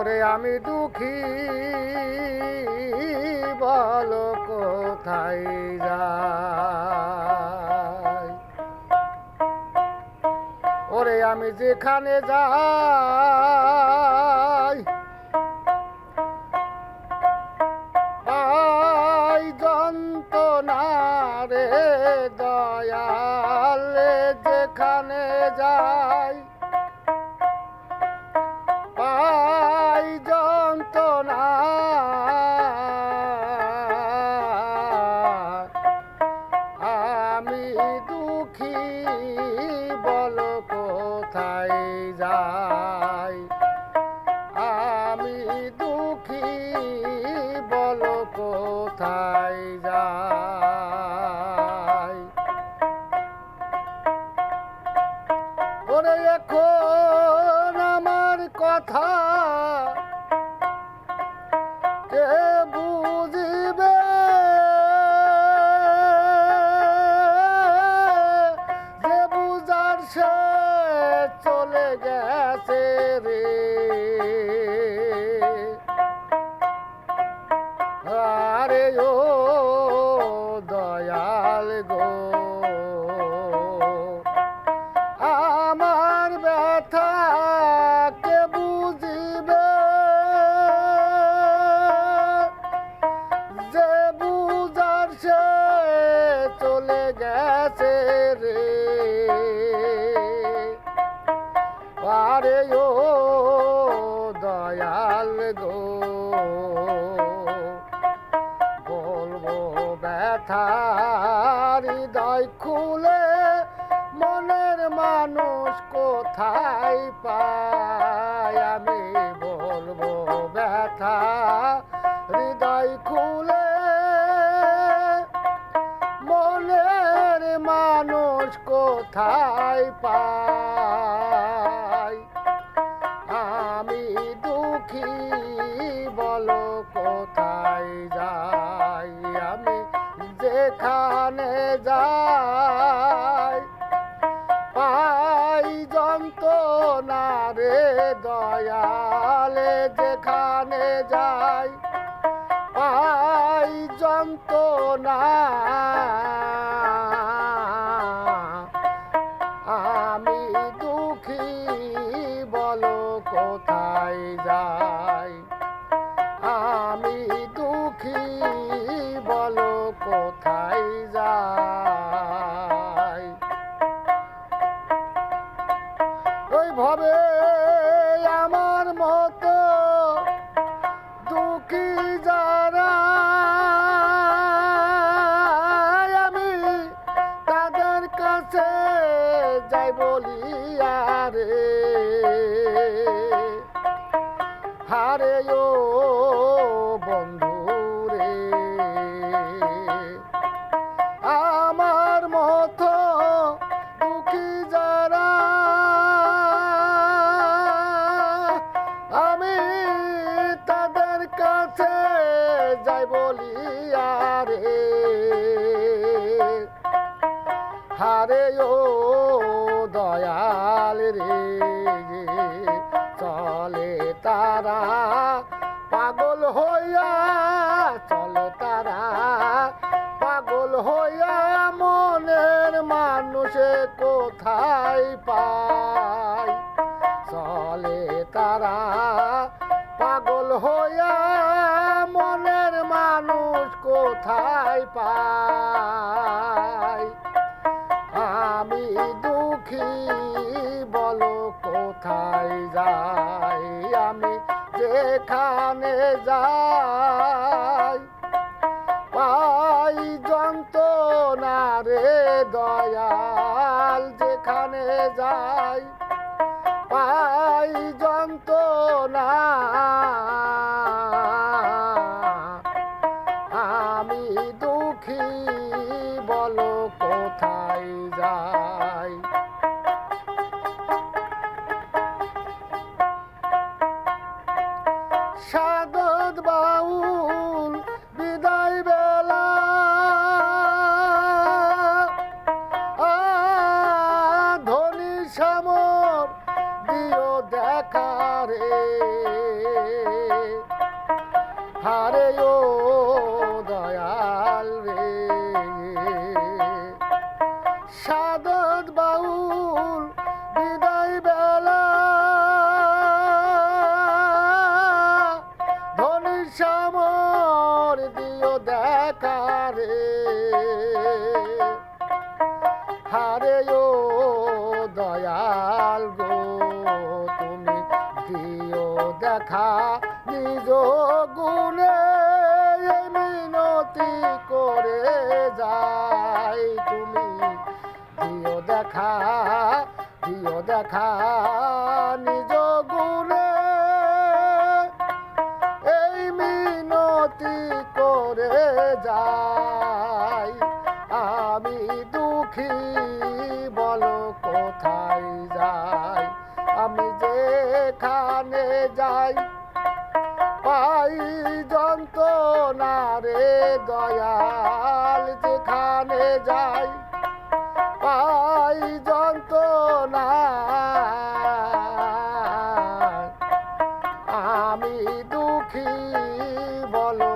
ওরে আমি দুঃখী, বলো কোথায় যাই? ওরে আমি যেখানে যাই, পাই যন্ত্রণা রে দয়াল যেখানে যাই। ওরে এখন আমার কথা কে বুঝিবে? যে বুঝার সে চলে গেছে। গো। বলব ব্যথা হৃদয় খুলে মনের মানুষ কোথায় পায়? আমি বলব ব্যথা হৃদয় খুলে মনের মানুষ কোথায় পায়? যাই পাই যন্ত্রণা দয়ালে যেখানে যাই পাই যন্ত্রণা হারে ও দয়াল রে, চলে তারা, পাগল হইয়া, চলে তারা। পাগল হইয়া মনের মানুষে কোথায় পায়? চলে তারা, পাগল হইয়া মনের মানুষ কোথায় পায়? দুঃখী, বলো কোথায় যাই, আমি যেখানে যাই। পাই যন্ত্রণা রে দয়াল যেখানে যাই, পাই যন্ত্রণা। আমি দুঃখী, বলো কোথায় যাই। হারে ও দয়াল রে। সাদত বাউল বিদায় বেলা। ধনী সামর দিও দেখা রে। হারে ও দয়াল গো, তুমি দিও দেখা। নিজ গুণে মিনতি করে যাই তুমি। দিও দেখা দিও দেখা নিজ গুণে এই মিনতি করে যাই। দয়াল যেখানে যাই পাই যন্ত্রণা। আমি দুঃখী বলো